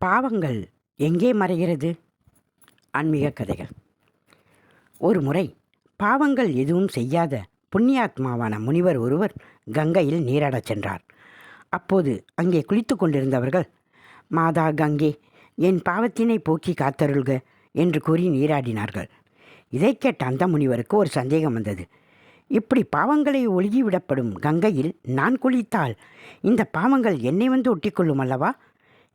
பாவங்கள் எங்கே மறைகிறது? ஆன்மீக கதைகள். ஒரு முறை பாவங்கள் எதுவும் செய்யாத புண்ணியாத்மாவான முனிவர் ஒருவர் கங்கையில் நீராடச் சென்றார். அப்போது அங்கே குளித்து கொண்டிருந்தவர்கள் மாதா கங்கே என் பாவத்தினை போக்கி காத்தருள்க என்று கூறி நீராடினார்கள். இதை கேட்ட அந்த முனிவருக்கு ஒரு சந்தேகம் வந்தது. இப்படி பாவங்களை ஒழுகிவிடப்படும் கங்கையில் நான் குளித்தால் இந்த பாவங்கள் என்னை வந்து ஒட்டிக்கொள்ளும் அல்லவா?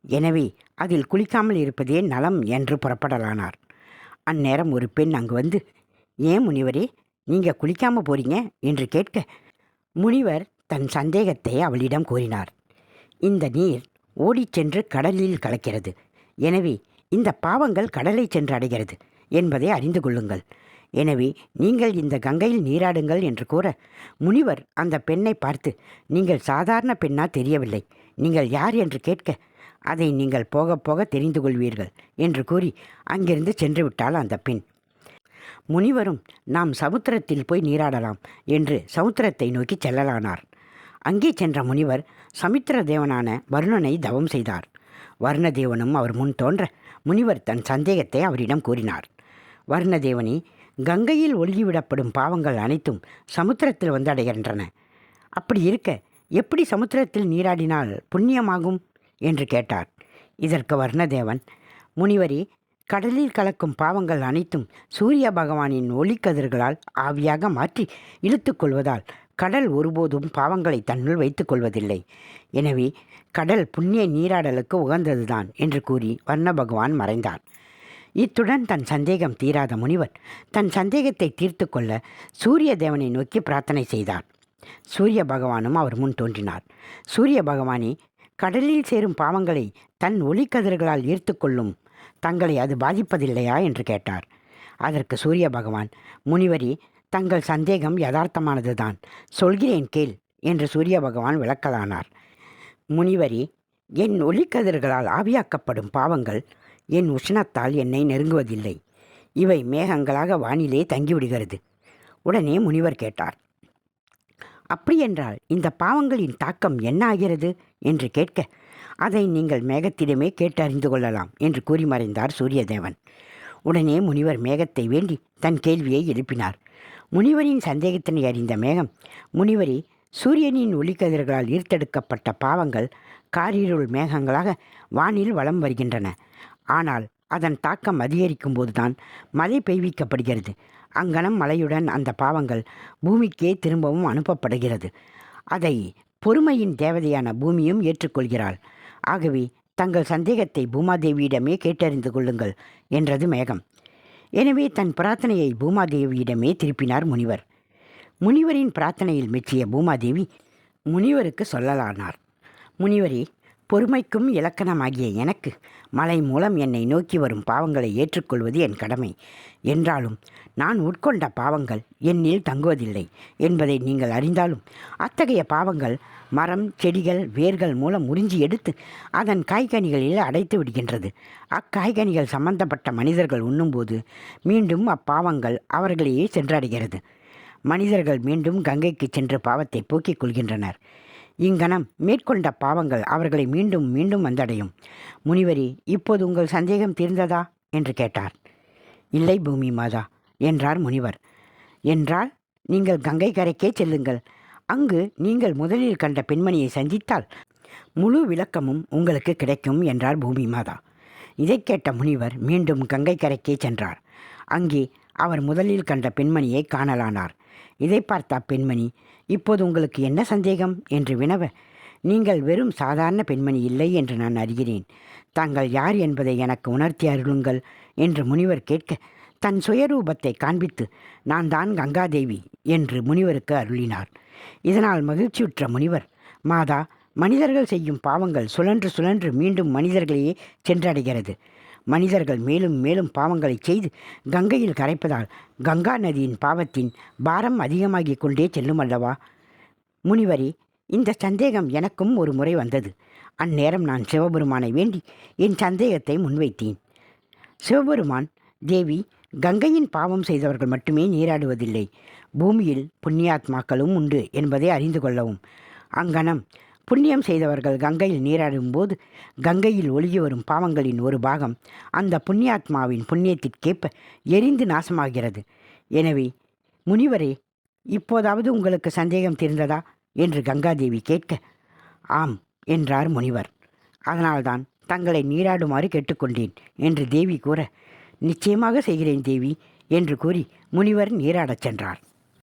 எனவே அதில் குளிக்காமல் இருப்பதே நலம் என்று புறப்படலானார். அந்நேரம் ஒரு பெண் அங்கு வந்து ஏன் முனிவரே நீங்கள் குளிக்காமல் போறீங்க? என்று கேட்க முனிவர் தன் சந்தேகத்தை அவளிடம் கூறினார். இந்த நீர் ஓடிச் சென்று கடலில் கலக்கிறது. எனவே இந்த பாவங்கள் கடலை சென்று அடைகிறது என்பதை அறிந்து கொள்ளுங்கள். எனவே நீங்கள் இந்த கங்கையில் நீராடுங்கள் என்று கூற முனிவர் அந்த பெண்ணை பார்த்து நீங்கள் சாதாரண பெண்ணா தெரியவில்லை. நீங்கள் யார்? என்று கேட்க அதை நீங்கள் போக போக தெரிந்து கொள்வீர்கள் என்று கூறி அங்கிருந்து சென்று விட்டாள் அந்த பெண். முனிவரும் நாம் சமுத்திரத்தில் போய் நீராடலாம் என்று சமுத்திரத்தை நோக்கி செல்லலானார். அங்கே சென்ற முனிவர் சமுத்திர தேவனான வருணனை தவம் செய்தார். வருணதேவனும் அவர் முன் தோன்ற முனிவர் தன் சந்தேகத்தை அவரிடம் கூறினார். வருணதேவனே கங்கையில் ஒழுகிவிடப்படும் பாவங்கள் அனைத்தும் சமுத்திரத்தில் வந்து அடைகின்றன அப்படி இருக்க எப்படி சமுத்திரத்தில் நீராடினால் புண்ணியமாகும்? என்று கேட்டார் இதற்கு வர்ணதேவன் முனிவரே கடலில் கலக்கும் பாவங்கள் அனைத்தும் சூரிய பகவானின் ஒளிக்கதிர்களால் ஆவியாக மாற்றி இழுத்துக்கொள்வதால் கடல் ஒருபோதும் பாவங்களை தன்னுள் வைத்துக் கொள்வதில்லை. எனவே கடல் புண்ணிய நீராடலுக்கு உகந்ததுதான் என்று கூறி வர்ண பகவான் மறைந்தார். இத்துடன் தன் சந்தேகம் தீராத முனிவர் தன் சந்தேகத்தை தீர்த்து கொள்ள சூரிய தேவனை நோக்கி பிரார்த்தனை செய்தார். சூரிய பகவானும் அவர் முன் தோன்றினார். சூரிய பகவானே கடலில் சேரும் பாவங்களை தன் ஒளிக்கதிர்களால் ஈர்த்து கொள்ளும் தங்களை அது பாதிப்பதில்லையா? என்று கேட்டார். அதற்கு சூரிய பகவான் முனிவரி தங்கள் சந்தேகம் யதார்த்தமானதுதான். சொல்கிறேன் கேள் என்று சூரிய பகவான் விளக்கலானார். முனிவரி என் ஒளிக்கதிர்களால் ஆவியாக்கப்படும் பாவங்கள் என் உஷ்ணத்தால் என்னை நெருங்குவதில்லை. இவை மேகங்களாக வானிலே தங்கிவிடுகிறது. உடனே முனிவர் கேட்டார். அப்படியென்றால் இந்த பாவங்களின் தாக்கம் என்ன ஆகிறது என்று கேட்க அதை நீங்கள் மேகத்திடமே கேட்டு அறிந்து கொள்ளலாம் என்று கூறி மறைந்தார் சூரியதேவன். உடனே முனிவர் மேகத்தை வேண்டி தன் கேள்வியை எழுப்பினார். முனிவரின் சந்தேகத்தினை அறிந்த மேகம் முனிவரே சூரியனின் ஒளிக்கதிர்களால் ஈர்த்தெடுக்கப்பட்ட பாவங்கள் காரிருள் மேகங்களாக வானில் வலம் வருகின்றன. ஆனால் அதன் தாக்கம் அதிகரிக்கும் போதுதான் மழை பெய்விக்கப்படுகிறது. அங்கனம் மழையுடன் அந்த பாவங்கள் பூமிக்கே திரும்பவும் அனுப்பப்படுகிறது. அதை பொறுமையின் தேவதையான பூமியும் ஏற்றுக்கொள்கிறாள். ஆகவே தங்கள் சந்தேகத்தை பூமாதேவியிடமே கேட்டறிந்து கொள்ளுங்கள் என்றது மேகம். எனவே தன் பிரார்த்தனையை பூமாதேவியிடமே திருப்பினார் முனிவர். முனிவரின் பிரார்த்தனையில் மெச்சிய பூமாதேவி முனிவருக்கு சொல்லலானார். முனிவரே பொறுமைக்கும் இலக்கணமாகிய எனக்கு மலை மூலம் என்னை நோக்கி வரும் பாவங்களை ஏற்றுக்கொள்வது என் கடமை. என்றாலும் நான் உட்கொண்ட பாவங்கள் என்னில் தங்குவதில்லை என்பதை நீங்கள் அறிந்தாலும் அத்தகைய பாவங்கள் மரம் செடிகள் வேர்கள் மூலம் உறிஞ்சி எடுத்து அதன் காய்கனிகளில் அடைத்து விடுகின்றது. அக்காய்கனிகள் சம்பந்தப்பட்ட மனிதர்கள் உண்ணும்போது மீண்டும் அப்பாவங்கள் அவர்களையே சென்றடைகிறது. மனிதர்கள் மீண்டும் கங்கைக்கு சென்று பாவத்தை போக்கிக் கொள்கின்றனர். இங்கனம் மேற்கொண்ட பாவங்கள் அவர்களை மீண்டும் மீண்டும் வந்தடையும். முனிவரி இப்போது உங்கள் சந்தேகம் தீர்ந்ததா? என்று கேட்டார். இல்லை பூமி மாதா என்றார் முனிவர். என்றால் நீங்கள் கங்கை கரைக்கே செல்லுங்கள். அங்கு நீங்கள் முதலில் கண்ட பெண்மணியை சந்தித்தால் முழு விளக்கமும் உங்களுக்கு கிடைக்கும் என்றார் பூமி மாதா. இதை கேட்ட முனிவர் மீண்டும் கங்கை கரைக்கே சென்றார். அங்கே அவர் முதலில் கண்ட பெண்மணியை காணலானார். இதை பார்த்த பெண்மணி இப்போது உங்களுக்கு என்ன சந்தேகம்? என்று வினவ நீங்கள் வெறும் சாதாரண பெண்மணி இல்லை என்று நான் அறிகிறேன். தாங்கள் யார் என்பதை எனக்கு உணர்த்தி அருளுங்கள் என்று முனிவர் கேட்க தன் சுயரூபத்தை காண்பித்து நான் தான் கங்காதேவி என்று முனிவருக்கு அருளினார். இதனால் மகிழ்ச்சியுற்ற முனிவர் மாதா மனிதர்கள் செய்யும் பாவங்கள் சுழன்று சுழன்று மீண்டும் மனிதர்களையே சென்றடைகிறது. மனிதர்கள் மேலும் மேலும் பாவங்களை செய்து கங்கையில் கரைப்பதால் கங்கா நதியின் பாவத்தின் பாரம் அதிகமாகிக் கொண்டே செல்லும் அல்லவா? முனிவரே இந்த சந்தேகம் எனக்கும் ஒரு முறை வந்தது. அந்நேரம் நான் சிவபெருமானை வேண்டி என் சந்தேகத்தை முன்வைத்தேன். சிவபெருமான் தேவி கங்கையின் பாவம் செய்தவர்கள் மட்டுமே நீராடுவதில்லை. பூமியில் புண்ணியாத்மாக்களும் உண்டு என்பதை அறிந்து கொள்ளவும். அங்கனம் புண்ணியம் செய்தவர்கள் கங்கையில் நீராடும்போது கங்கையில் ஒழுகி வரும் பாவங்களின் ஒரு பாகம் அந்த புண்ணியாத்மாவின் புண்ணியத்திற்கேற்ப எரிந்து நாசமாகிறது. எனவே முனிவரே இப்போதாவது உங்களுக்கு சந்தேகம் தெரிந்ததா? என்று கங்காதேவி கேட்க ஆம் என்றார் முனிவர். அதனால்தான் தங்களை நீராடுமாறு கேட்டுக்கொண்டேன் என்று தேவி கூற நிச்சயமாக செய்கிறேன் தேவி என்று கூறி முனிவர் நீராடச் சென்றார்.